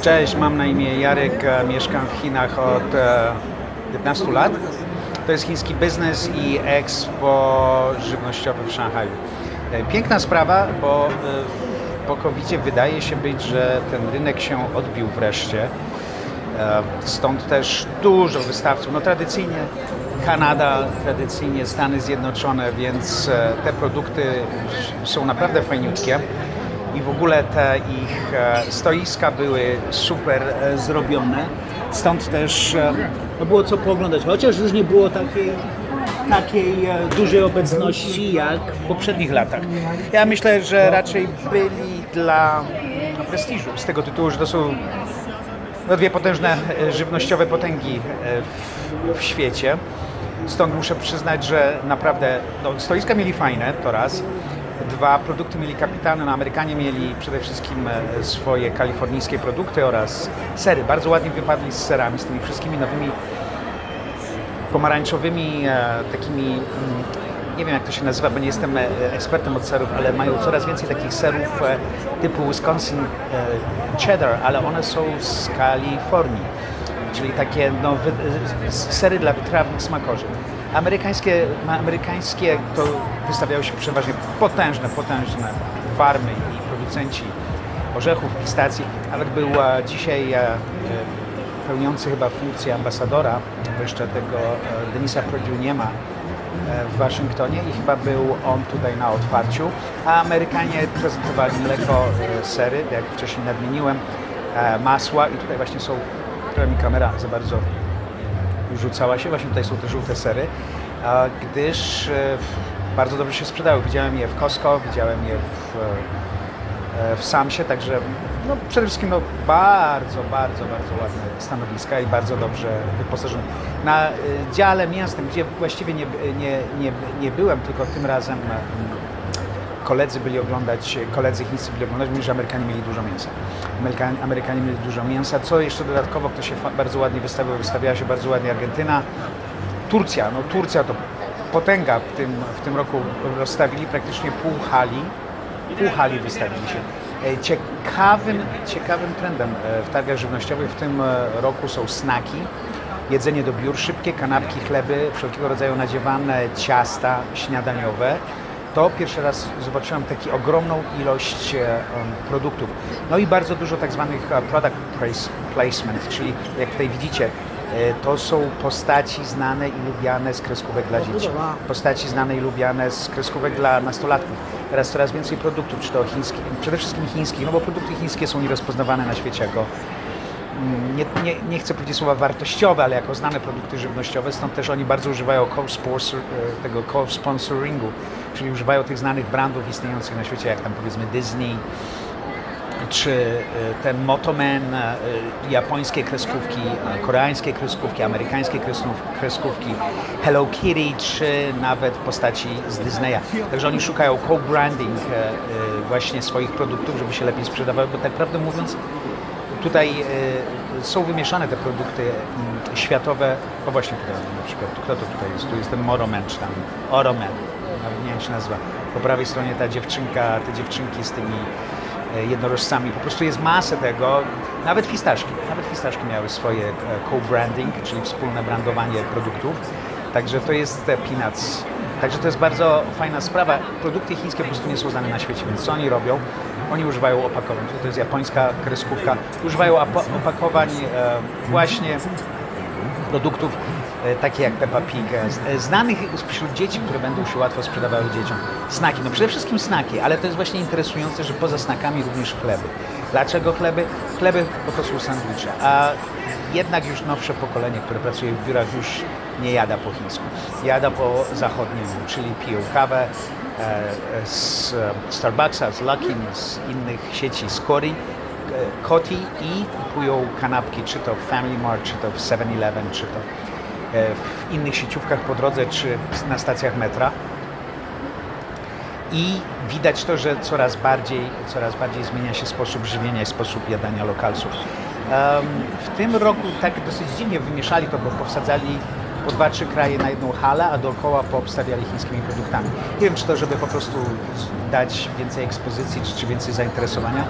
Cześć, mam na imię Jarek, e, mieszkam w Chinach od e, 15 lat. To jest chiński biznes i expo żywnościowy w Szanghaju. E, Piękna sprawa, bo e, po covid wydaje się być, że ten rynek się odbił wreszcie. E, Stąd też dużo wystawców. No tradycyjnie Kanada, tradycyjnie Stany Zjednoczone, więc e, te produkty są naprawdę fajniutkie i w ogóle te ich e, stoiska były super e, zrobione. Stąd też e, no było co pooglądać, chociaż już nie było takiej, takiej dużej obecności jak w poprzednich latach. Ja myślę, że raczej byli dla prestiżu, z tego tytułu, że to są no, dwie potężne żywnościowe potęgi w, w świecie. Stąd muszę przyznać, że naprawdę no, stoiska mieli fajne, to raz. Dwa, produkty mieli kapitalne. No, Amerykanie mieli przede wszystkim e, swoje kalifornijskie produkty oraz sery. Bardzo ładnie wypadli z serami, z tymi wszystkimi nowymi pomarańczowymi e, takimi, mm, nie wiem jak to się nazywa, bo nie jestem e, ekspertem od serów, ale mają coraz więcej takich serów typu Wisconsin cheddar, ale one są z Kalifornii, czyli takie no, sery dla wytrawnych smakorzy. Amerykańskie, amerykańskie to wystawiają się przeważnie potężne, potężne farmy i producenci orzechów, pistacji. Nawet był dzisiaj e, e, pełniący chyba funkcję ambasadora, bo jeszcze tego e, Denisa Perdue nie ma w Waszyngtonie i chyba był on tutaj na otwarciu, a Amerykanie prezentowali mleko, sery, jak wcześniej nadmieniłem, masła i tutaj właśnie są, która mi kamera za bardzo rzucała się, właśnie tutaj są te żółte sery, gdyż e, bardzo dobrze się sprzedały. Widziałem je w Costco, widziałem je w, e, w Samsie, także no, przede wszystkim no, bardzo, bardzo, bardzo ładne stanowiska i bardzo dobrze wyposażone. Na e, dziale miastem, gdzie właściwie nie, nie, nie, nie byłem, tylko tym razem koledzy byli oglądać, koledzy chińscy byli oglądać, mówili, że Amerykanie mieli dużo mięsa. Amerykanie, mieli dużo mięsa, co jeszcze dodatkowo, kto się bardzo ładnie wystawiał, wystawiała się bardzo ładnie Argentyna, Turcja, no Turcja to potęga w tym, w tym roku rozstawili praktycznie pół hali, pół hali wystawili się. E, Ciekawym, ciekawym trendem e, w targach żywnościowych w tym e, roku są snaki, jedzenie do biur, szybkie kanapki, chleby, wszelkiego rodzaju nadziewane ciasta śniadaniowe. To pierwszy raz zobaczyłem taką ogromną ilość e, produktów. No i bardzo dużo tak zwanych e, product place- placement, czyli jak tutaj widzicie, e, to są postaci znane i lubiane z kreskówek dla dzieci. Postaci znane i lubiane z kreskówek dla nastolatków. Teraz coraz więcej produktów, czy to chińskich, przede wszystkim chińskich, no bo produkty chińskie są nierozpoznawane na świecie jako mm, nie, nie, nie chcę powiedzieć słowa wartościowe, ale jako znane produkty żywnościowe, stąd też oni bardzo używają e, tego co-sponsoringu, czyli używają tych znanych brandów istniejących na świecie, jak tam powiedzmy Disney, czy e, ten Motoman, e, japońskie kreskówki, koreańskie kreskówki, amerykańskie kreskówki, Hello Kitty, czy nawet postaci z Disneya. Także oni szukają co-branding e, właśnie swoich produktów, żeby się lepiej sprzedawały, bo tak prawdę mówiąc, tutaj są wymieszane te produkty mm, światowe. O właśnie tutaj na przykład, kto to tutaj jest? Tu jest ten Moroman, czy tam Oroman, nie wiem nazywa. Po prawej stronie ta dziewczynka, te dziewczynki z tymi e, jednorożcami. Po prostu jest masę tego. Nawet fistaszki. Nawet fistaszki miały swoje e, co-branding, czyli wspólne brandowanie produktów. Także to jest Peanuts. Także to jest bardzo fajna sprawa. Produkty chińskie po prostu nie są znane na świecie, więc co oni robią? Oni używają opakowań. To jest japońska kreskówka. Używają opakowań e, właśnie produktów takie jak Peppa Pig, e, e, znanych wśród dzieci, które będą się łatwo sprzedawały dzieciom. Snaki, no przede wszystkim snaki, ale to jest właśnie interesujące, że poza snakami również chleby. Dlaczego chleby? Chleby, bo to są sandwicze, a jednak już nowsze pokolenie, które pracuje w biurach już nie jada po chińsku. Jada po zachodniemu, czyli piją kawę e, e, z e, Starbucksa, z Luckin, z innych sieci, z Cory, e, Koti i kupują kanapki, czy to w Family Mart, czy to w 7-Eleven, czy to e, w innych sieciówkach po drodze, czy na stacjach metra. I widać to, że coraz bardziej, coraz bardziej zmienia się sposób żywienia i sposób jadania lokalsów. W tym roku tak dosyć dziwnie wymieszali to, bo powsadzali po dwa, trzy kraje na jedną halę, a dookoła poobstawiali chińskimi produktami. Nie wiem, czy to, żeby po prostu dać więcej ekspozycji, czy, czy więcej zainteresowania.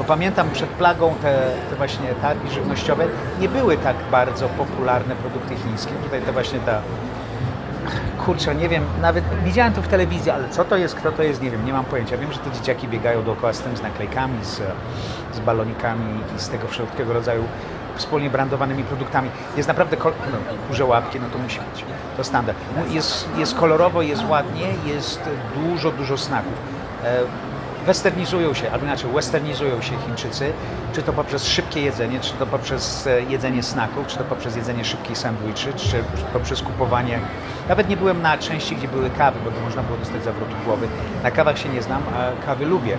Bo pamiętam przed plagą te, te właśnie targi żywnościowe nie były tak bardzo popularne produkty chińskie. Tutaj to właśnie ta kurczę, nie wiem, nawet widziałem to w telewizji, ale co to jest, kto to jest, nie wiem, nie mam pojęcia. Wiem, że te dzieciaki biegają dookoła z tym, z naklejkami, z, z balonikami i z tego wszelkiego rodzaju wspólnie brandowanymi produktami. Jest naprawdę, no, kurze łapki, no to musi być, to standard. Jest, jest kolorowo, jest ładnie, jest dużo, dużo snaków. Westernizują się, albo inaczej, westernizują się Chińczycy, czy to poprzez szybkie jedzenie, czy to poprzez e, jedzenie snaków, czy to poprzez jedzenie szybkich sandwiczy, czy poprzez kupowanie. Nawet nie byłem na części, gdzie były kawy, bo to można było dostać zawrotu głowy. Na kawach się nie znam, a kawy lubię.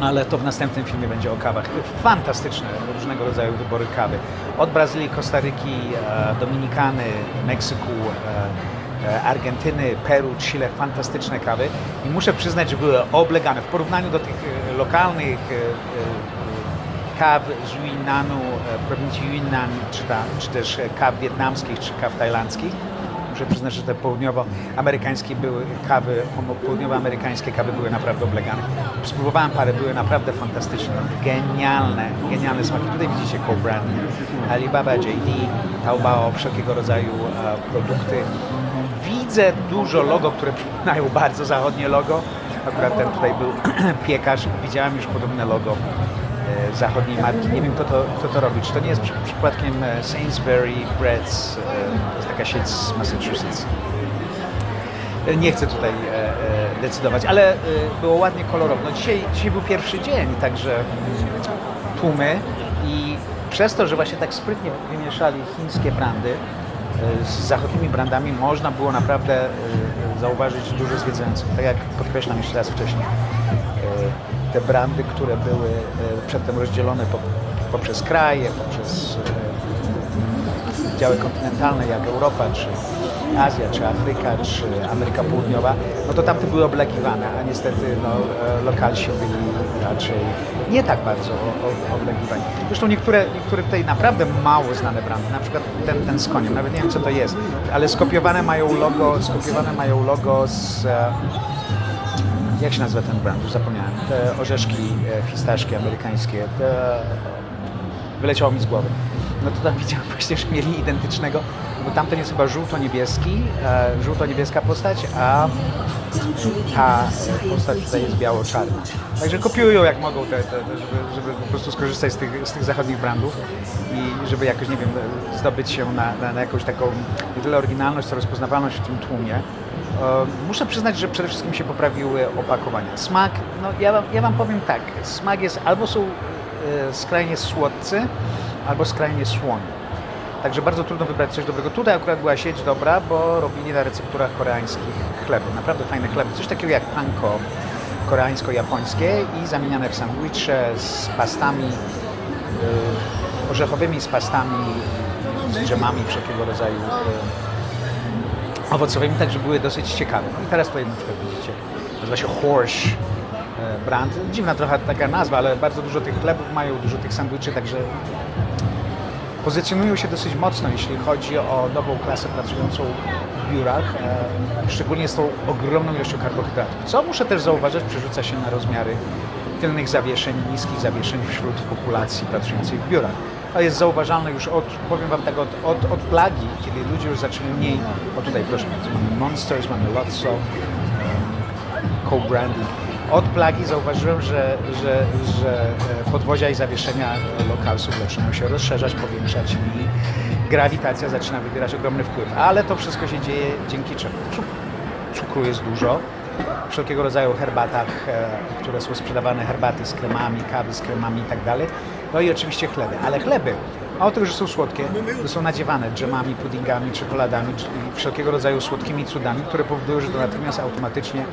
Ale to w następnym filmie będzie o kawach. Fantastyczne różnego rodzaju wybory kawy. Od Brazylii, Kostaryki, e, Dominikany, Meksyku, e, Argentyny, Peru, Chile, fantastyczne kawy i muszę przyznać, że były oblegane w porównaniu do tych e, lokalnych e, e, kaw z Yunnanu, e, prowincji Yunnan, czy, ta, czy też e, kaw wietnamskich, czy kaw tajlandzkich. Muszę przyznać, że te południowoamerykańskie były kawy, południowoamerykańskie kawy były naprawdę oblegane. Spróbowałem parę, były naprawdę fantastyczne, genialne, genialne smaki. Tutaj widzicie Cold Brand, Alibaba, JD, Taobao, wszelkiego rodzaju e, produkty. Widzę dużo logo, które przypominają bardzo zachodnie logo. Akurat ten tutaj był piekarz, widziałem już podobne logo e, zachodniej marki. Nie wiem, kto to, kto to robi. Czy to nie jest przy, przypadkiem e, Sainsbury Breads? e, To jest taka sieć z Massachusetts. Nie chcę tutaj decydować, ale było ładnie kolorowo. No dzisiaj, dzisiaj był pierwszy dzień, także tłumy i przez to, że właśnie tak sprytnie wymieszali chińskie brandy z zachodnimi brandami, można było naprawdę e, zauważyć dużo zwiedzających. Tak jak podkreślam jeszcze raz wcześniej, e, te brandy, które były e, przedtem rozdzielone po, poprzez kraje, poprzez e, działy kontynentalne jak Europa, czy Azja, czy Afryka, czy Ameryka Południowa, no to tamte były oblegiwane, a niestety no, e, lokalsi byli raczej nie tak bardzo o- o- oblegiwani. Zresztą niektóre, niektóre tutaj naprawdę mało znane brandy, na przykład ten, ten z koniem, nawet nie wiem co to jest, ale skopiowane mają logo, skopiowane mają logo z e, jak się nazywa ten brand? Już zapomniałem. Te orzeszki e, fistaszki amerykańskie. Te... Wyleciało mi z głowy. No to tam widziałem właśnie, że mieli identycznego, bo tamten jest chyba żółto-niebieski, e, żółto-niebieska postać, a ta postać tutaj jest biało-czarna. Także kopiują jak mogą, te, te, żeby, żeby po prostu skorzystać z tych, z tych zachodnich brandów i żeby jakoś, nie wiem, zdobyć się na, na, na jakąś taką nie tyle oryginalność, co rozpoznawalność w tym tłumie. E, Muszę przyznać, że przede wszystkim się poprawiły opakowania. Smak, no ja wam, ja wam powiem tak, smak jest albo są skrajnie słodcy, albo skrajnie słoni. Także bardzo trudno wybrać coś dobrego. Tutaj akurat była sieć dobra, bo robili na recepturach koreańskich chleby. Naprawdę fajne chleby. Coś takiego jak panko koreańsko-japońskie i zamieniane w sandwicze z pastami e, orzechowymi, z pastami, z dżemami wszelkiego rodzaju e, owocowymi, także były dosyć ciekawe. I teraz tutaj na przykład widzicie, nazywa się Horsch e, brand. Dziwna trochę taka nazwa, ale bardzo dużo tych chlebów mają, dużo tych sandwiczy, także pozycjonują się dosyć mocno, jeśli chodzi o nową klasę pracującą w biurach, e, szczególnie z tą ogromną ilością karbohydratów. Co muszę też zauważyć, przerzuca się na rozmiary tylnych zawieszeń, niskich zawieszeń wśród populacji pracującej w biurach. To jest zauważalne już od, powiem Wam tak, od, od, od plagi, kiedy ludzie już zaczęli mniej, o tutaj proszę mamy Monsters, mamy Lotso, co-branding. Od plagi zauważyłem, że, że, że e, podwozia i zawieszenia e, lokalsów zaczynają się rozszerzać, powiększać i grawitacja zaczyna wywierać ogromny wpływ. Ale to wszystko się dzieje dzięki czemu? Cuk- Cukru jest dużo, wszelkiego rodzaju herbatach, e, które są sprzedawane, herbaty z kremami, kawy z kremami i tak. No i oczywiście chleby. Ale chleby, mało tego, że są słodkie, to są nadziewane dżemami, puddingami, czekoladami, wszelkiego rodzaju słodkimi cudami, które powodują, że to natychmiast automatycznie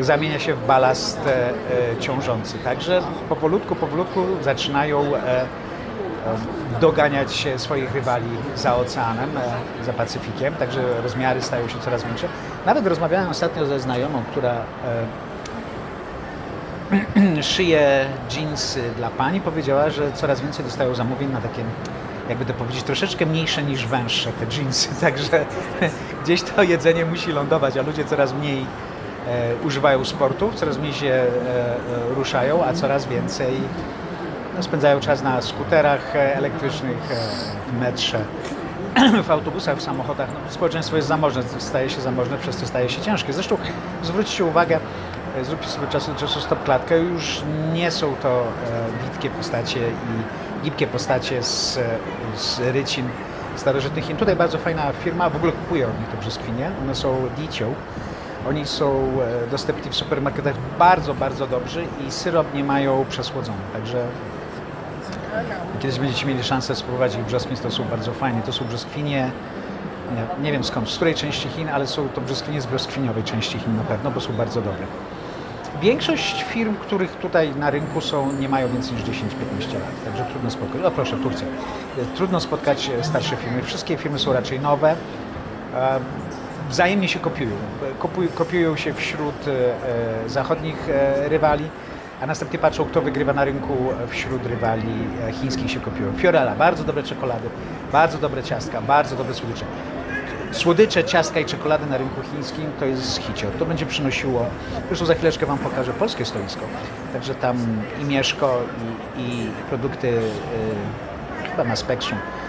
zamienia się w balast e, e, ciążący. Także powolutku, powolutku zaczynają e, doganiać się swoich rywali za oceanem, za Pacyfikiem, także rozmiary stają się coraz większe. Nawet rozmawiałem ostatnio ze znajomą, która szyje jeansy dla pań i powiedziała, że coraz więcej dostają zamówień na takie, jakby to powiedzieć, troszeczkę mniejsze niż węższe te jeansy, także gdzieś to jedzenie musi lądować, a ludzie coraz mniej używają sportu, coraz mniej się e, e, ruszają, a coraz więcej no, spędzają czas na skuterach e, elektrycznych, e, w metrze, w autobusach, w samochodach. No, społeczeństwo jest zamożne, staje się zamożne, przez to staje się ciężkie. Zresztą zwróćcie uwagę, e, zróbcie sobie czasu do czasu stop klatkę, już nie są to e, witkie postacie i gibkie postacie z, e, z rycin starożytnych. Tutaj bardzo fajna firma, w ogóle kupuje od nich te brzoskwinie, one są dicią. Oni są e, dostępni w supermarketach bardzo, bardzo dobrzy i syrop nie mają przesłodzony, także Kiedyś będziecie mieli szansę spróbować ich brzoskwiń, to są bardzo fajne. To są brzoskwinie, nie, nie wiem skąd, z której części Chin, ale są to brzoskwinie z brzoskwiniowej części Chin na pewno, bo są bardzo dobre. Większość firm, których tutaj na rynku są, nie mają więcej niż 10-15 lat, także trudno spotkać. O proszę, Turcja. Trudno spotkać e, starsze firmy. Wszystkie firmy są raczej nowe. Wzajemnie się kopiują. Kopiują się wśród e, e, zachodnich e, rywali, a następnie patrzą, kto wygrywa na rynku wśród rywali chińskich się kopiują. Fiorella, bardzo dobre czekolady, bardzo dobre ciastka, bardzo dobre słodycze. Słodycze, ciastka i czekolady na rynku chińskim to jest hicior. To będzie przynosiło, zresztą za chwileczkę Wam pokażę polskie stoisko. Także tam i mieszko, i, i produkty y, chyba na Spexum mm,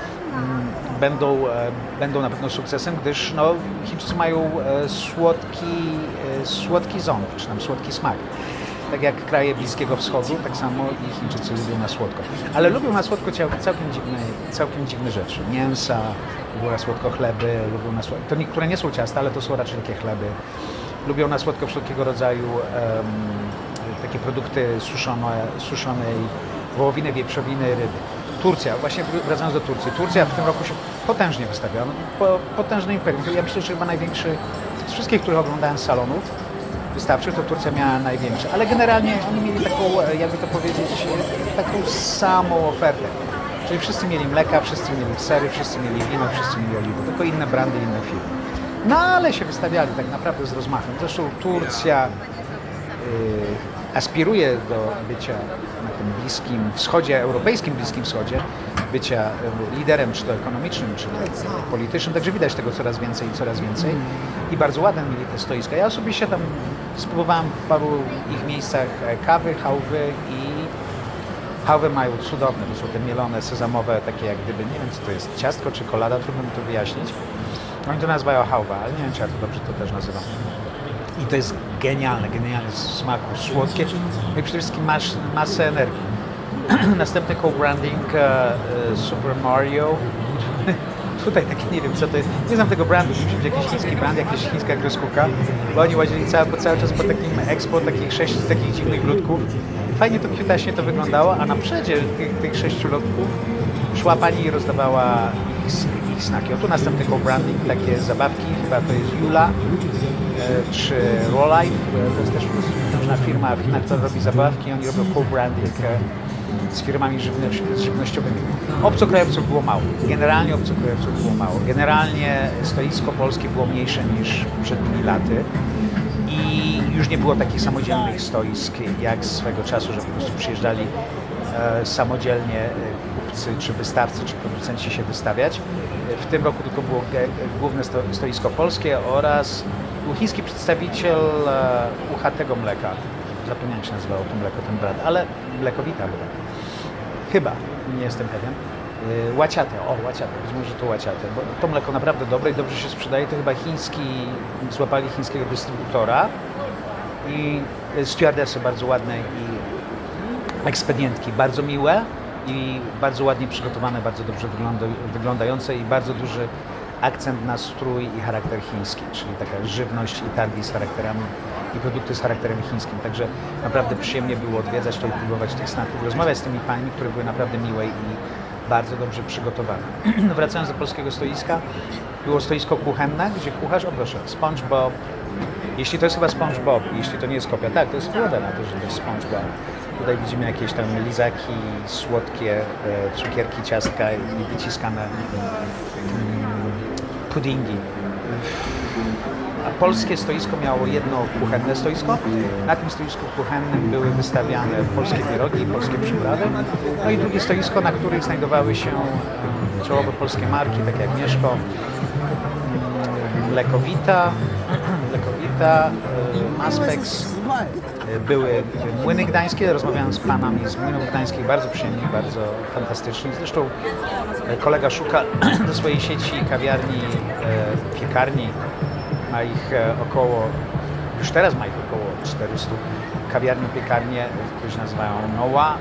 będą, e, będą na pewno sukcesem, gdyż no, Chińczycy mają e, słodki, e, słodki ząb, czy tam słodki smak. Tak jak kraje Bliskiego Wschodu, tak samo i Chińczycy lubią na słodko. Ale lubią na słodko całkiem dziwne, całkiem dziwne rzeczy. Mięsa, lubią na słodko chleby, lubią na słodko... To niektóre nie są ciasta, ale to są raczej takie chleby. Lubią na słodko wszelkiego rodzaju em, takie produkty suszone, suszonej wołowiny, wieprzowiny, ryby. Turcja, właśnie wr- wracając do Turcji. Turcja w tym roku się potężnie wystawiała. No, po, potężny imperium. Ja myślę, że chyba największy z wszystkich, których oglądałem salonów wystawczych, to Turcja miała największy. Ale generalnie oni mieli taką, e, jakby to powiedzieć, taką samą ofertę. Czyli wszyscy mieli mleka, wszyscy mieli sery, wszyscy mieli wino, wszyscy mieli oliwy. Tylko inne brandy, inne firmy. No ale się wystawiali tak naprawdę z rozmachem. Zresztą Turcja y, aspiruje do bycia na tym bliskim wschodzie, europejskim bliskim wschodzie, bycia y, liderem czy to ekonomicznym, czy to politycznym, także widać tego coraz więcej i coraz więcej. I bardzo ładne mieli te stoiska. Ja osobiście tam spróbowałem w paru ich miejscach e, kawy, chałwy i Chałwy mają cudowne, to są te mielone, sezamowe, takie jak gdyby, nie wiem co to jest, ciastko, czekolada, trudno mi to wyjaśnić. Oni to nazywają chałwa, ale nie wiem czy ja to dobrze to też nazywam. I to jest genialne, genialne smaku, słodkie, no i przede wszystkim masz masę energii. Następny co-branding e, e, Super Mario. Tutaj taki nie wiem co to jest. Nie znam tego brandu, musi być jakiś chiński brand, jakaś chińska kreskówka, bo oni łazili cały, po cały czas po takim expo takich sześć takich dziwnych ludków. Fajnie to kwitaśnie to wyglądało, a na przedzie tych, tych sześciu ludków szła pani i rozdawała ich, ich snaki. O tu następny co-branding, takie zabawki, chyba to jest Jula, czy Rollife, e, to jest też różna firma Chinach, która robi zabawki, oni robią co-branding e, z firmami żywnościowymi. Obcokrajowców było mało. Generalnie obcokrajowców było mało. Generalnie stoisko polskie było mniejsze niż przed tymi laty i już nie było takich samodzielnych stoisk jak swego czasu, że po prostu przyjeżdżali e, samodzielnie e, kupcy, czy wystawcy, czy producenci się wystawiać. W tym roku tylko było główne sto, stoisko polskie oraz był chiński przedstawiciel e, uchatego mleka. Zapomniałem się nazywało to mleko, ten brat, ale mlekowita chyba. Chyba, nie jestem pewien. Yy, Łaciate, o łaciate, być może to łaciate, bo to mleko naprawdę dobre i dobrze się sprzedaje. To chyba chiński, złapali chińskiego dystrybutora i stewardessy bardzo ładne i ekspedientki bardzo miłe i bardzo ładnie przygotowane, bardzo dobrze wygląda, wyglądające i bardzo duży akcent na strój i charakter chiński, czyli taka żywność i targi z charakterami i produkty z charakterem chińskim. Także naprawdę przyjemnie było odwiedzać to i próbować tych snaków, rozmawiać z tymi paniami, które były naprawdę miłe i bardzo dobrze przygotowane. Wracając do polskiego stoiska, było stoisko kuchenne, gdzie kucharz, o proszę, SpongeBob, jeśli to jest chyba SpongeBob, jeśli to nie jest kopia, tak, to jest woda na to, że to jest SpongeBob. Tutaj widzimy jakieś tam lizaki, słodkie e, cukierki, ciastka i wyciskane puddingi. Polskie stoisko miało jedno kuchenne stoisko. Na tym stoisku kuchennym były wystawiane polskie pierogi, polskie przyprawy. No i drugie stoisko, na którym znajdowały się e, czołowe polskie marki, takie jak Mieszko, Lekowita, Lekowita, e, Maspex, e, były młyny gdańskie, rozmawiałem z panami z młynów gdańskich, bardzo przyjemni, bardzo fantastyczni. Zresztą kolega szuka do swojej sieci kawiarni, e, piekarni, ma ich e, około, już teraz ma ich około 400 kawiarni, piekarnie, które się nazywają Noa.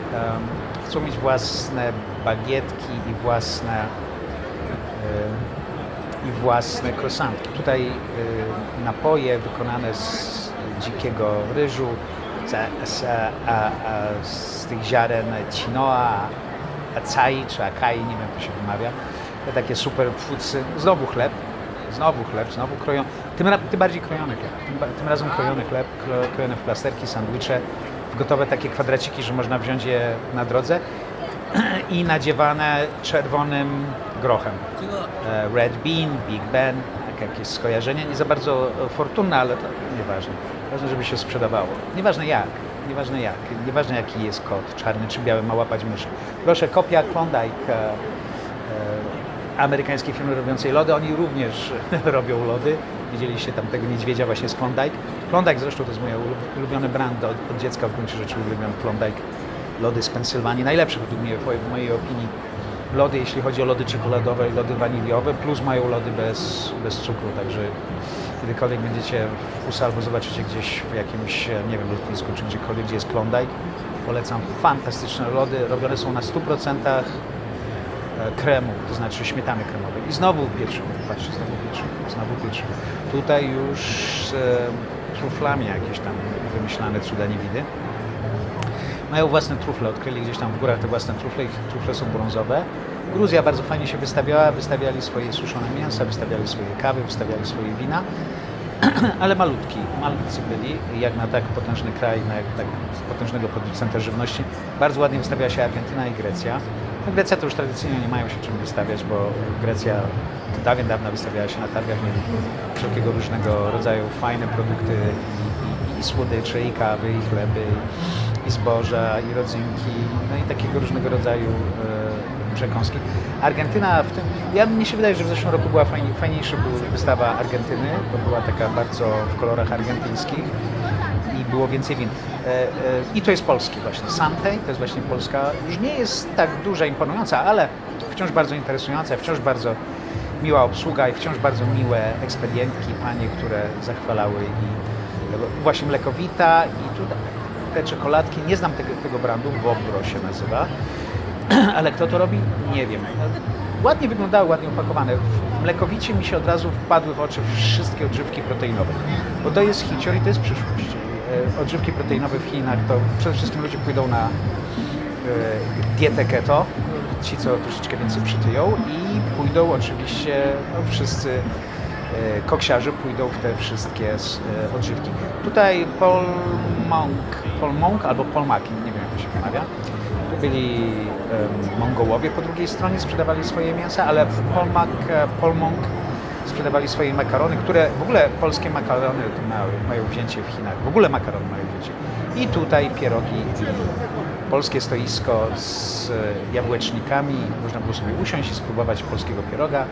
Chcą mieć własne bagietki i własne i własne krosantki. Tutaj napoje wykonane z dzikiego ryżu, z, z, a, z tych ziaren quinoa, acai czy akai, nie wiem jak to się wymawia. Te takie super foodsy. Znowu chleb, znowu chleb, znowu krojony, tym, tym bardziej krojony chleb. Tym, tym razem krojony chleb, kro- krojone w plasterki, sandwicze, w gotowe takie kwadraciki, że można wziąć je na drodze i nadziewane czerwonym grochem. E, Red Bean, Big Ben, tak jakieś skojarzenie, nie za bardzo e, fortunne, ale to nieważne. Ważne, żeby się sprzedawało. Nieważne jak, nieważne jak, nieważne jaki jest kod, czarny czy biały, ma łapać myszy. Proszę, kopia Klondike, e, e, amerykańskiej firmy robiącej lody, oni również robią lody. Widzieliście tam tego niedźwiedzia właśnie z Klondike. Klondike zresztą to jest ulub- ulubiony brand, od, od dziecka w gruncie rzeczy uwielbiam Klondike. Lody z Pensylwanii, najlepsze według mnie, w mojej opinii lody, jeśli chodzi o lody czekoladowe i lody waniliowe, plus mają lody bez, bez cukru, także kiedykolwiek będziecie w USA albo zobaczycie gdzieś w jakimś, e, nie wiem, lotnisku czy gdziekolwiek, gdzie jest Klondike, polecam fantastyczne lody, robione są na 100% e, kremu, to znaczy śmietany kremowej. I znowu pieczywo, patrzcie, znowu pieczywo, znowu pieczywo. Tutaj już e, truflami jakieś tam wymyślane cuda niewidy. Mają własne trufle, odkryli gdzieś tam w górach te własne trufle, ich trufle są brązowe. Gruzja bardzo fajnie się wystawiała, wystawiali swoje suszone mięsa, wystawiali swoje kawy, wystawiali swoje wina, ale malutki, malutcy byli, jak na tak potężny kraj, na tak potężnego producenta żywności. Bardzo ładnie wystawiała się Argentyna i Grecja. No, Grecja to już tradycyjnie nie mają się czym wystawiać, bo Grecja dawien dawna wystawiała się na targach wiem, wszelkiego różnego rodzaju fajne produkty i, i, i słodycze, i kawy, i chleby, i zboża, i rodzynki, no i takiego różnego rodzaju Argentyna w tym, ja mi się wydaje, że w zeszłym roku była fajnie, fajniejsza była wystawa Argentyny, bo była taka bardzo w kolorach argentyńskich i było więcej win. E, e, I to jest polski właśnie. Santej to jest właśnie polska. Już nie jest tak duża, imponująca, ale wciąż bardzo interesująca, wciąż bardzo miła obsługa i wciąż bardzo miłe ekspedientki, panie, które zachwalały i właśnie mlekowita i tutaj te czekoladki, nie znam tego, tego brandu, Wobro się nazywa, ale kto to robi? Nie wiem. Ładnie wyglądały, ładnie opakowane. W mlekowicie mi się od razu wpadły w oczy wszystkie odżywki proteinowe, bo to jest hicior i to jest przyszłość. E, Odżywki proteinowe w Chinach to przede wszystkim ludzie pójdą na e, dietę keto, ci co troszeczkę więcej przytyją i pójdą oczywiście no, wszyscy e, koksiarze pójdą w te wszystkie odżywki. Tutaj Paul Monk, Paul Monk albo Paul nie wiem jak to się wymawia, byli Mongołowie po drugiej stronie, sprzedawali swoje mięsa, ale Paul, Mac, Paul Monk sprzedawali swoje makarony, które w ogóle polskie makarony mają, mają wzięcie w Chinach, w ogóle makarony mają wzięcie. I tutaj pierogi polskie stoisko z e, jabłecznikami, można było sobie usiąść i spróbować polskiego pieroga.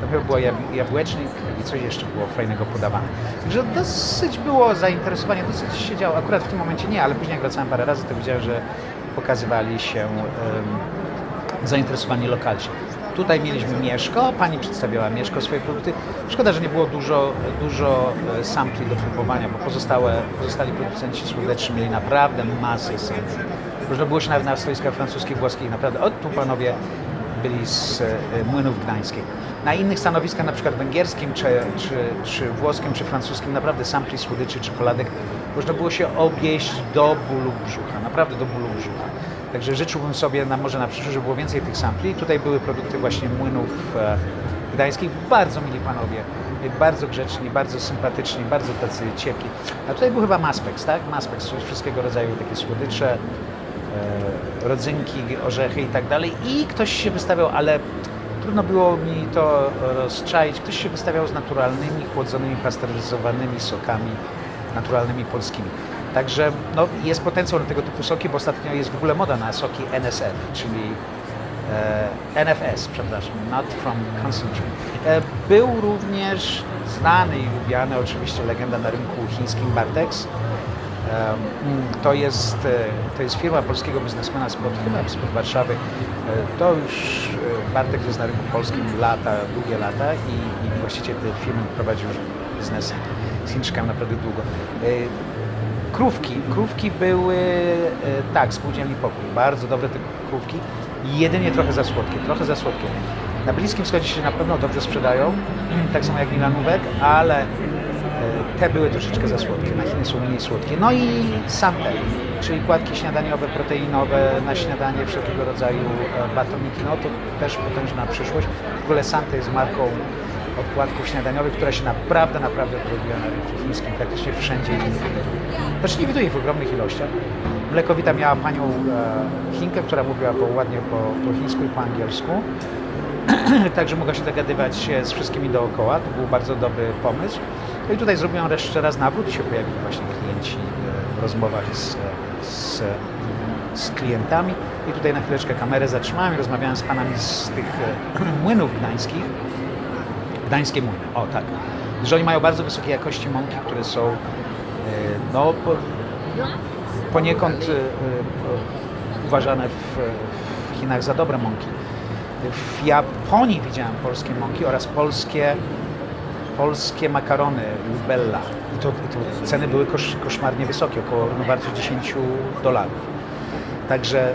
Dopiero było jab- jabłecznik i coś jeszcze było fajnego podawane. Także dosyć było zainteresowanie, dosyć się działo. Akurat w tym momencie nie, ale później jak wracałem parę razy, to widziałem, że pokazywali się em, zainteresowani lokalsi. Tutaj mieliśmy Mieszko, pani przedstawiała Mieszko swoje produkty. Szkoda, że nie było dużo, dużo e, sampli do próbowania, bo pozostałe, pozostali producenci słodyczy mieli naprawdę masę sampli. Można było się nawet na stoiskach francuskich, włoskich naprawdę, o tu panowie byli z e, Młynów Gdańskich. Na innych stanowiskach, na przykład węgierskim, czy, czy, czy włoskim, czy francuskim, naprawdę sampli słodyczy, czekoladek, można było się objeść do bólu brzucha, naprawdę do bólu brzucha. Także życzyłbym sobie na, może na przyszłość, żeby było więcej tych sampli. Tutaj były produkty właśnie młynów e, gdańskich. Bardzo mili panowie, bardzo grzeczni, bardzo sympatyczni, bardzo tacy ciepli. A tutaj był chyba Maspex, tak? Maspex, wszystkiego rodzaju takie słodycze, rodzynki, orzechy i tak dalej. I ktoś się wystawiał, ale trudno było mi to rozczaić. Ktoś się wystawiał z naturalnymi, chłodzonymi, pasteryzowanymi sokami, naturalnymi polskimi. Także no, jest potencjał na tego typu soki, bo ostatnio jest w ogóle moda na soki NSF, czyli e, NFS, przepraszam, Not From Concentrate. E, Był również znany i lubiany oczywiście legenda na rynku chińskim Bartex. Em, To jest, e, to jest firma polskiego biznesmena spod, chyba spod Warszawy. E, To już e, Bartek jest na rynku polskim lata, długie lata i, i właściciel tej firmy prowadzi już biznes z Chińczykami naprawdę długo. Krówki. Krówki były, tak, spółdzielni pokój. Bardzo dobre te krówki. Jedynie trochę za słodkie, trochę za słodkie. Na Bliskim Wschodzie się na pewno dobrze sprzedają, tak samo jak Milanówek, ale te były troszeczkę za słodkie. Na Chiny są mniej słodkie. No i sante, czyli płatki śniadaniowe, proteinowe na śniadanie, wszelkiego rodzaju e, batoniki. No to też potężna przyszłość. W ogóle sante jest marką od płatków śniadaniowych, która się naprawdę, naprawdę wyrobiła na rynku chińskim, praktycznie wszędzie. Znaczy nie widuję ich w ogromnych ilościach. Mlekowita miała panią e, Chinkę, która mówiła po, ładnie po, po chińsku i po angielsku. Także mogła się dogadywać z wszystkimi dookoła. To był bardzo dobry pomysł. No i tutaj zrobiłem jeszcze raz nawrót i się pojawili właśnie klienci e, w rozmowach z, z, z klientami. I tutaj na chwileczkę kamerę zatrzymałem i rozmawiałem z panami z tych e, młynów gdańskich. Gdańskie młyny, o tak. Że oni mają bardzo wysokiej jakości mąki, które są e, no, po, poniekąd uważane w, w Chinach za dobre mąki. W Japonii widziałem polskie mąki oraz polskie, polskie makarony Lubella. I to, i to ceny były kosz, koszmarnie wysokie, około równowartość 10 dolarów. Także y,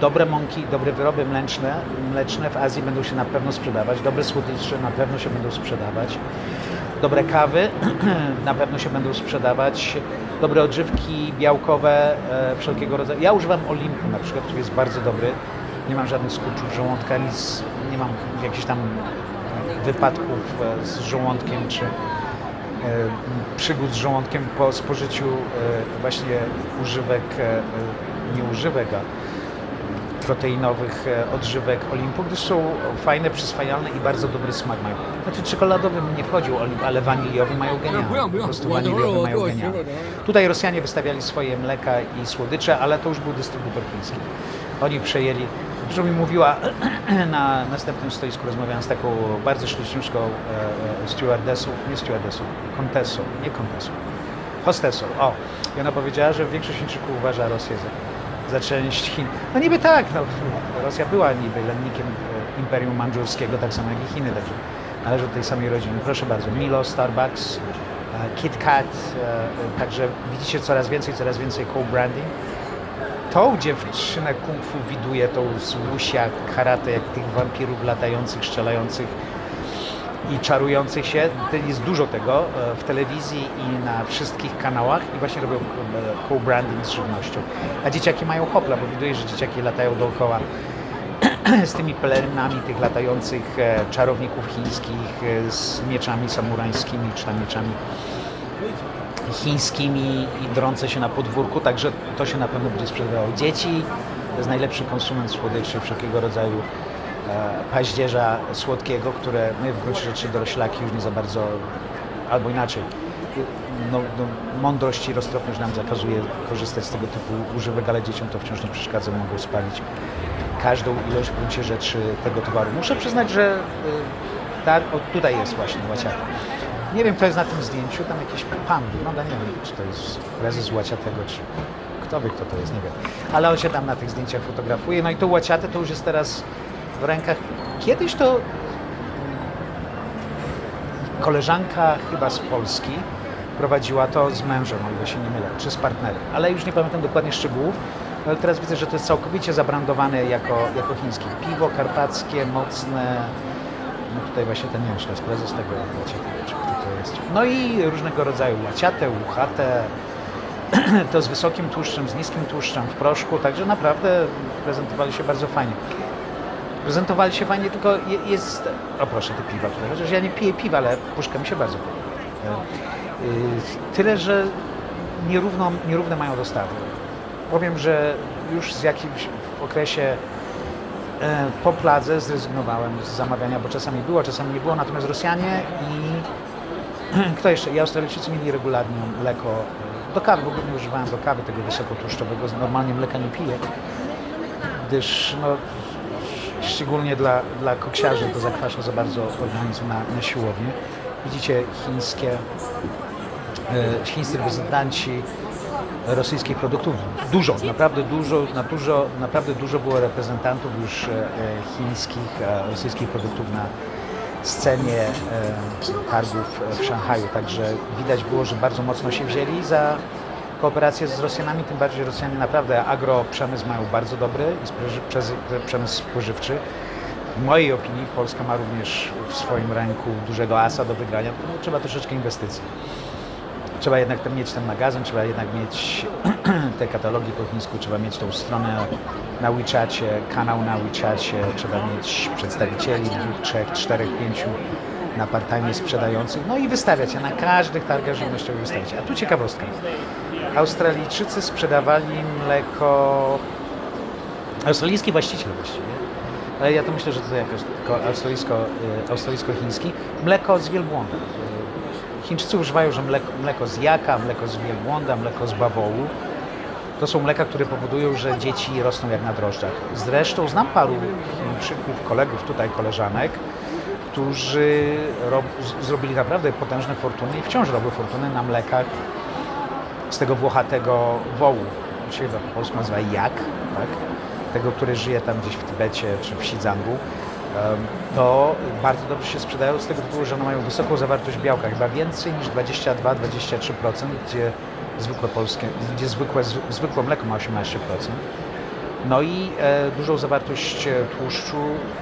dobre mąki, dobre wyroby mleczne, mleczne w Azji będą się na pewno sprzedawać, dobre słodycze na pewno się będą sprzedawać, dobre kawy na pewno się będą sprzedawać, dobre odżywki białkowe e, wszelkiego rodzaju. Ja używam Olimpu na przykład, który jest bardzo dobry. Nie mam żadnych skurczów żołądka, nic, nie mam jakichś tam wypadków e, z żołądkiem czy e, przygód z żołądkiem po spożyciu e, właśnie używek, nie używek, a proteinowych odżywek Olimpu, gdyż są fajne, przyswajalne i bardzo dobry smak mają. Znaczy czekoladowy nie wchodził Olimp, ale waniliowy mają genialny. Po prostu waniliowy mają genialny. Tutaj Rosjanie wystawiali swoje mleka i słodycze, ale to już był dystrybutor chiński. Oni przejęli, że mi mówiła na następnym stoisku, rozmawiałam z taką bardzo śliczniuszką e, e, stewardessą, nie stewardessą, kontesą, nie kontesą, hostessą, o. I ona powiedziała, że większość Chińczyków uważa Rosję za, za część Chin. No niby tak, no, Rosja była niby lennikiem e, Imperium Mandżurskiego, tak samo jak i Chiny, także należy do tej samej rodziny. Proszę bardzo, Milo, Starbucks, e, Kit Kat, e, także widzicie coraz więcej, coraz więcej co-branding. Tą dziewczynę kung fu widuje, tą z Wuxia karate, jak tych wampirów latających, strzelających i czarujących się. Jest dużo tego e, w telewizji i na wszystkich kanałach i właśnie robią e, co-branding z żywnością. A dzieciaki mają hopla, bo widuje, że dzieciaki latają dookoła z tymi pelerynami tych latających e, czarowników chińskich z mieczami samurańskimi czy tam mieczami chińskimi i drące się na podwórku, także to się na pewno będzie sprzedawało. Dzieci to jest najlepszy konsument słodyczy, wszelkiego rodzaju e, paździerza słodkiego, które my w gruncie rzeczy doroślaki już nie za bardzo, albo inaczej, no, no, mądrość i roztropność nam zakazuje korzystać z tego typu używek, ale dzieciom to wciąż nie przeszkadza, mogą spalić każdą ilość w gruncie rzeczy tego towaru. Muszę przyznać, że y, tak, o, tutaj jest właśnie łaciata. Nie wiem, kto jest na tym zdjęciu, tam jakiś pan wygląda, nie wiem, czy to jest prezes łaciatego, czy kto wie, kto to jest, nie wiem. Ale on się tam na tych zdjęciach fotografuje, no i to łaciate to już jest teraz w rękach. Kiedyś to koleżanka chyba z Polski prowadziła to z mężem, o ile się nie mylę, czy z partnerem, ale już nie pamiętam dokładnie szczegółów. Ale teraz widzę, że to jest całkowicie zabrandowane jako, jako chińskie. Piwo karpackie, mocne. No tutaj właśnie ten to jest prezes tego łaciatego, kto to jest. No i różnego rodzaju łaciate, uchate. To z wysokim tłuszczem, z niskim tłuszczem w proszku, także naprawdę prezentowali się bardzo fajnie. Prezentowali się fajnie, tylko je- jest... O proszę, te piwa tutaj. Chociaż ja nie piję piwa, ale puszka mi się bardzo podoba. E, y, Tyle, że nierówno, nierówne mają dostawy. Powiem, że już z jakimś w okresie po pladze zrezygnowałem z zamawiania, bo czasami było, czasami nie było. Natomiast Rosjanie i kto jeszcze? I Australijczycy mieli regularnie mleko e, do kawy, bo głównie używałem do kawy tego wysokotłuszczowego. Normalnie mleka nie piję, gdyż no, szczególnie dla, dla koksiarzy to zakwasza za bardzo organizm na, na siłowni. Widzicie chińskie, e, chińscy reprezentanci rosyjskich produktów. Dużo, naprawdę dużo, na dużo, naprawdę dużo było reprezentantów już e, chińskich, e, rosyjskich produktów na scenie e, targów w Szanghaju. Także widać było, że bardzo mocno się wzięli za kooperację z Rosjanami, tym bardziej Rosjanie naprawdę agroprzemysł mają bardzo dobry i przemysł spożywczy. W mojej opinii Polska ma również w swoim ręku dużego asa do wygrania, tylko trzeba troszeczkę inwestycji. Trzeba jednak tam mieć ten magazyn, trzeba jednak mieć te katalogi po chińsku, trzeba mieć tą stronę na WeChacie, kanał na WeChacie, trzeba mieć przedstawicieli dwóch, trzech, czterech, pięciu na part-time sprzedających, no i wystawiać je na każdych targach żywnościowych wystawiać. A tu ciekawostka. Australijczycy sprzedawali mleko, australijski właściciel właściwie, ale ja to myślę, że to jakoś tylko y, australijsko-chiński, mleko z wielbłąda. Chińczycy używają, że mleko, mleko z jaka, mleko z wielbłąda, mleko z bawołu. To są mleka, które powodują, że dzieci rosną jak na drożdżach. Zresztą znam paru Chińczyków, kolegów tutaj, koleżanek, którzy rob, zrobili naprawdę potężne fortuny i wciąż robią fortuny na mlekach z tego włochatego wołu. To się chyba po polsku nazywa jak, tak? Tego, który żyje tam gdzieś w Tybecie czy w Xinjiangu. To bardzo dobrze się sprzedają z tego tytułu, że one mają wysoką zawartość białka, chyba więcej niż 22-23%, gdzie zwykłe polskie, gdzie zwykłe, zwykłe mleko ma 18%. No i e, dużą zawartość e, tłuszczu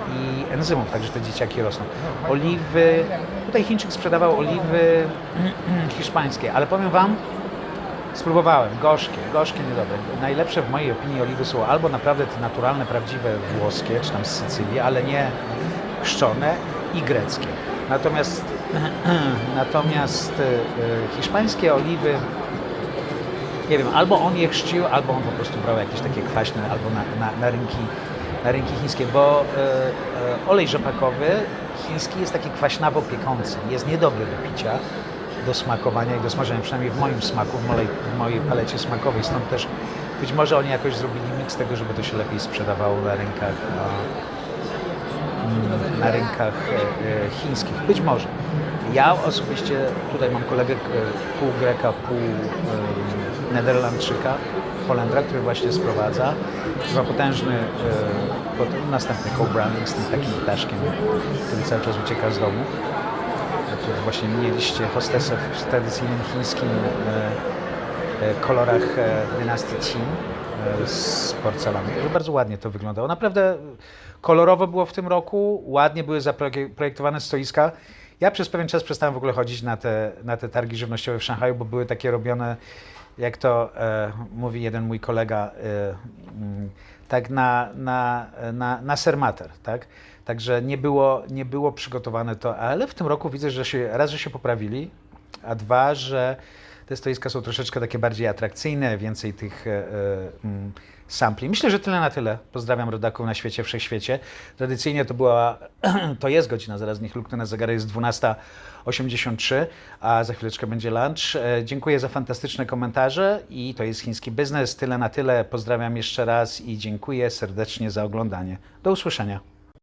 i enzymów, także te dzieciaki rosną. Oliwy, tutaj Chińczyk sprzedawał oliwy hiszpańskie, ale powiem Wam, spróbowałem, gorzkie, gorzkie, niedobre. Najlepsze w mojej opinii oliwy są albo naprawdę te naturalne, prawdziwe włoskie, czy tam z Sycylii, ale nie chrzczone i greckie. Natomiast, natomiast e, e, hiszpańskie oliwy nie wiem, albo on je chrzcił, albo on po prostu brał jakieś takie kwaśne, albo na, na, na, rynki, na rynki chińskie, bo e, olej rzepakowy chiński jest taki kwaśnawo piekący, jest niedobry do picia, do smakowania i do smażenia, przynajmniej w moim smaku, w mojej, w mojej palecie smakowej, stąd też być może oni jakoś zrobili miks tego, żeby to się lepiej sprzedawało na rynkach, a, na rynkach e, e, chińskich. Być może. Ja osobiście tutaj mam kolegę e, pół Greka, pół Nederlandczyka, Holendra, który właśnie sprowadza. Ma potężny, pot- następny co-branding z tym takim ptaszkiem, który cały czas ucieka z domu. Tu właśnie mieliście hostesę w tradycyjnym chińskim e, e, kolorach e, dynastii Qin z porcelany. Także Bardzo ładnie to wyglądało. Naprawdę kolorowo było w tym roku, ładnie były zaprojektowane stoiska. Ja przez pewien czas przestałem w ogóle chodzić na te, na te targi żywnościowe w Szanghaju, bo były takie robione, jak to e, mówi jeden mój kolega, e, mm, tak na, na, na, na sermater, tak? Także nie było, nie było przygotowane to, ale w tym roku widzę, że się, raz, że się poprawili, a dwa, że te stoiska są troszeczkę takie bardziej atrakcyjne, więcej tych e, e, mm, sampli. Myślę, że tyle na tyle. Pozdrawiam rodaków na świecie, wszechświecie. Tradycyjnie to była, to jest godzina, zaraz niech luknę na zegarek, jest 12.83, a za chwileczkę będzie lunch. E, Dziękuję za fantastyczne komentarze i to jest chiński biznes. Tyle na tyle. Pozdrawiam jeszcze raz i dziękuję serdecznie za oglądanie. Do usłyszenia.